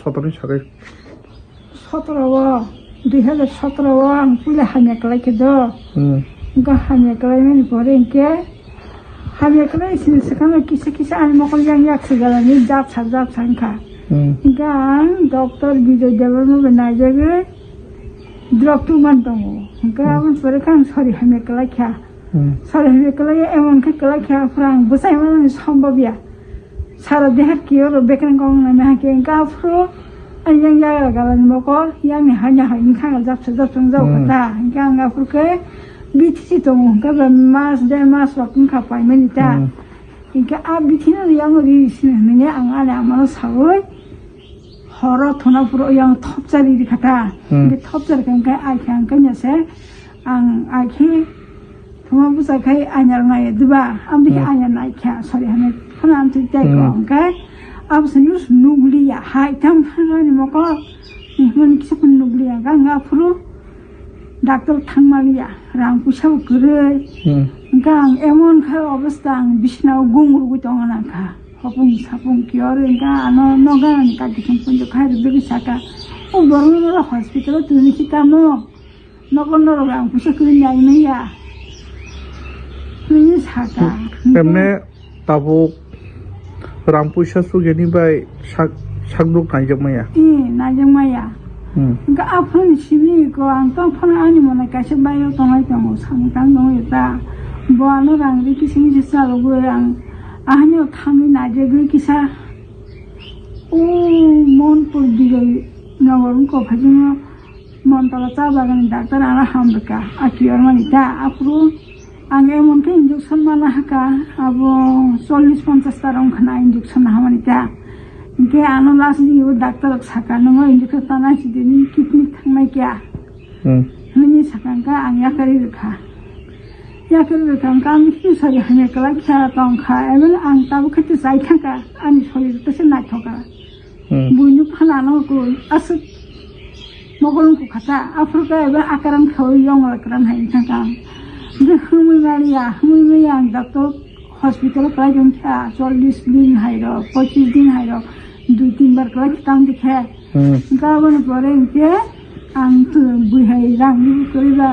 সতেরোই সরকারি সতেরো দুই হাজার সতেরো আমি পুলে হামি একলাই খেদ হামি। একলাই মানে পরে ইনকে হামি একলাই সেখানে কিছু কিছু আমি মকল জানি একশো গেলাম যাচ্ছা যাচ্ছা খা। ইনকে আমি ডক্টর বিজয় দেবের মধ্যে না যাবে দ্রপ্তু মানতাম ইনকে আমার পরে খান সরি হামি একলাই খা। সরি হামি একলাই এমন খেলা খেয়া ফ্রাং বসাই মানে সম্ভব ইয়া। saradi harkiyo ro bekren kong na me hakin ka fro an yang ya la galan mo ko yang ni hanya ha in khang jap se jap sung jau kata yang ga fro ke bitisi to mo ka ba mas de mas wa kun ka pai meni ta inka a bitina yang ri sin me ne ang ala ma sawoi horo thona fro yang thop jari ri kata inka thop jar kan ka ai kan ka nya se ang ai ki kamu bisa kayak anjal naik dua, am di hmm. anjal nggak kayak sorry, kami, kami am tuh cek orang kayak, am senyus ya, hai, tam, ini mau kok, ini kan kita pun nugli ya, kan? Nggak perlu. Dokter tanggal ya, ramu siapa kere, kan hmm. emon kah abis tang, bisna ugung ruku tangan kan, hapung sapung kiore, kan, ano noga nih kan, kita pun juga harus beri saka, oh baru hospital tuh nih kita mau, nolak nolak ramu siapa kere nyai ya. એમને તાવો રામપુર સાસુ ગેનીભાઈ શાકડુક નાજમૈયા નાજમૈયા nga aphan sibi ko ang tong phan ani mo na kasi bayo tong ay tong sang tang dong yata bo ano rang ri kising jisa lo go rang ahni o thami na je go kisa o mon por digo na warun ko phajin mon tala cha bagan doctor ara hambaka akiyor manita apru ang emon ke injection mana haka abo 40 50 tarong khana injection hamanita nke ano last di o doctor saka nongo injection tana sidini kidney thangnai kya उम, hini sakangka ang yakari rekha yakari rekha ang kam hisu sari hame kala kya tong kha evel ang tabu khati sai thaka ani shori tase na thoka उम, buinu phala no ko asu mogolun ko khata afrika evel akaran khoi yong akaran hai thaka যে সুমিমারিয়া সুমিমারিয়া doctor হসপিটালে প্রায় জনখ্যা চল্লিশ দিন হাইর পঁচিশ দিন হাইর দুই তিনবার করে খেতাম দেখে গাবন পরে ইনকে আমি তো বুঝাই রাঙি করিবা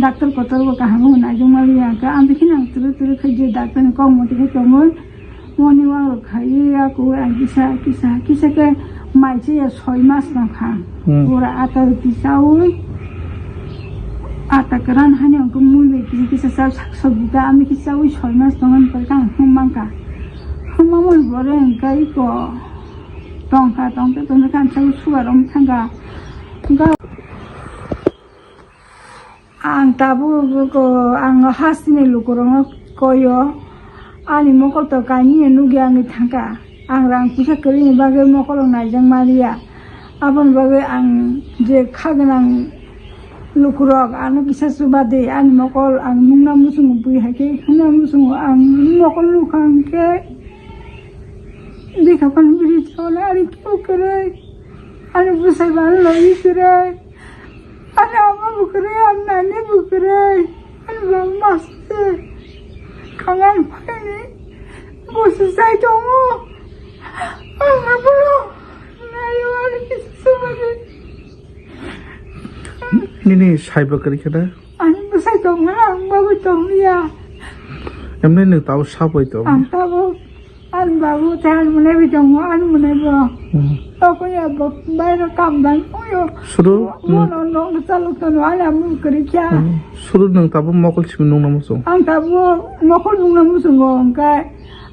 ডাক্তার কত কাহাম না জমারিয়া আমি দেখি না তুলে তুলে খাইছে ডাক্তার কম মতে কেমন মনে খাইয়ে আকো কিসা কিসা কিসাকে মাইছে ছয় মাস নাখা ওরা আটার কিসা ওই আটাকে রানহানি অঙ্ক মুই বেটি কিছু চাও শাক সবজিটা আমি কিছু চাও ওই ছয় মাস তখন পরকা হুমাঙ্কা হুমা মই বড় এঙ্কাই ক টঙ্কা টঙ্কা তোমরা Kancha সুয়ারম থাঙ্গা ang tabu ko ang hasine lukurong koyo ani mokol to kani nugi ang thangka ang rang pisa kali ni bagai mokol na jang maria abon bagai ang je khagnang lukurok anu kisa subade an mokol ang nunga musungu bui hake nunga musungu ang mokol lukang ke dika pan biri chola ari kiu kere anu busai ban loi kere anu ama bukere anu nani bukere anu bang maste kangan pani busu sai tongo Nini cyber kari kada? Ang sa tong na ang bago tong ya. Em nên được tao sao vậy tao? Ang tao ăn bà vô than mình đi chồng nó ăn mình đi bò tao có nhà bọc bay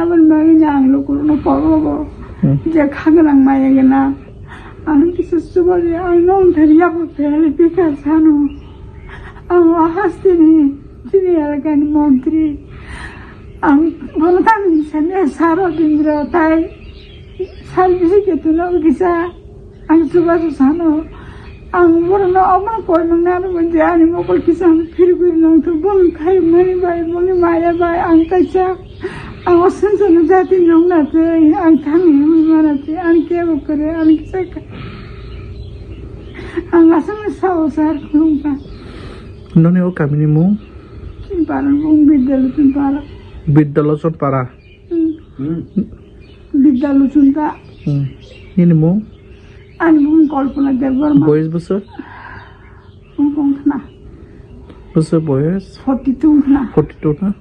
nanya ni aban bagi nyang lo kuru no poro bo um, je khagan ang maya gena anu kisa subari ang nong thari ya bo pele pika sanu ang wahasti ni sini alagan mantri ang bolo kami sanya saro dindra tai sal bisi ketulo kisa ang subaso sano ang burno amar koy nang na mo jani mo kol kisam phir bir nang to bong khai mani bai bong maya bai ang ta cha ang osan san jati nong na te ang thang ni संसारात जाती घेऊन जाते आणि थांबी मनाचे आणि केव करे आणि किसे आणि असं मी संसार घेऊन का नोने ओ कामिनी मु तिन पारा मु बिद्दल तिन पारा. बिद्दल सुन पारा. हम्म. बिद्दल सुन हम्म. का निन मु आणि मु कल्पना देवर बॉयज़ बसर मु कोण ना. बसर बॉयज़ 42 ना. 42 ना.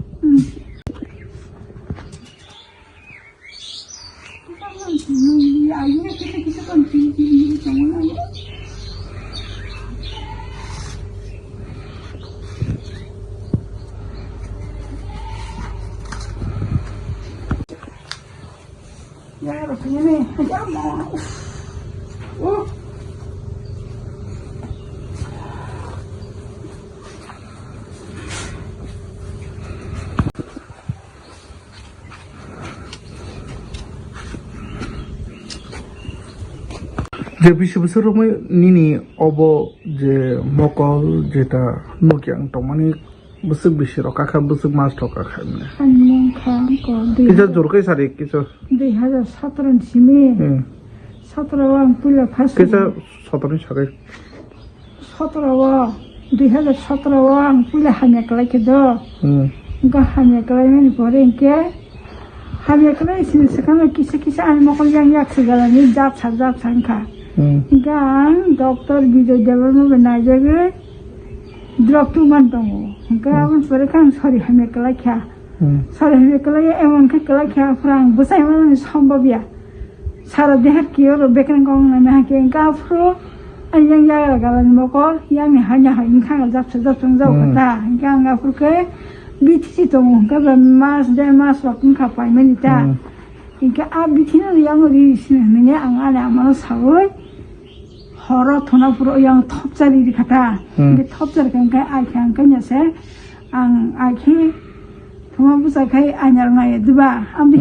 Nih, ya mau. Oh, যে বিশ বছর সময় নিনি অব যে মকল যেটা নকিয়াং মানে বসুক বেশি রকা খাম বসুক মাছ ঠকা খাই মানে আমি খাম কর কিছু জোরকাই সারি কিছু দুই হাজার সতেরো সিমে হুম সতেরো আং পুলা ফার্স্ট কিছু সতনি সাকাই সতেরো দুই হাজার সতেরো আং পুলা হামিয়া কালাইকে দ হুম Enggak hanya kalian goreng ke hanya kalian sini sekarang kisah kisah animal yang yak segala ni jat jat sangka হুম enggak dokter video jalan mau benar jaga drop tu mantong enggak awan sore kan sorry hanya kalian kya হুম sorry hanya kalian emang ke kalian kya perang besar mana sambal ya সারা দেহের কি হলো বেকার কম না হাঁকে গাফরো yang ya galan mokol yang hanya hanya kan jap jap jap kata yang gafurke biti tong ka ba mas de mas waktu ka pai meni ta inka a biti na yang ri sin ne ang ala amano sawoi horo thona puro yang thop chali di khata ge thop chal kan ka ai khang ka nyase ang ai khi thoma bu sa khai anyar mai duba am di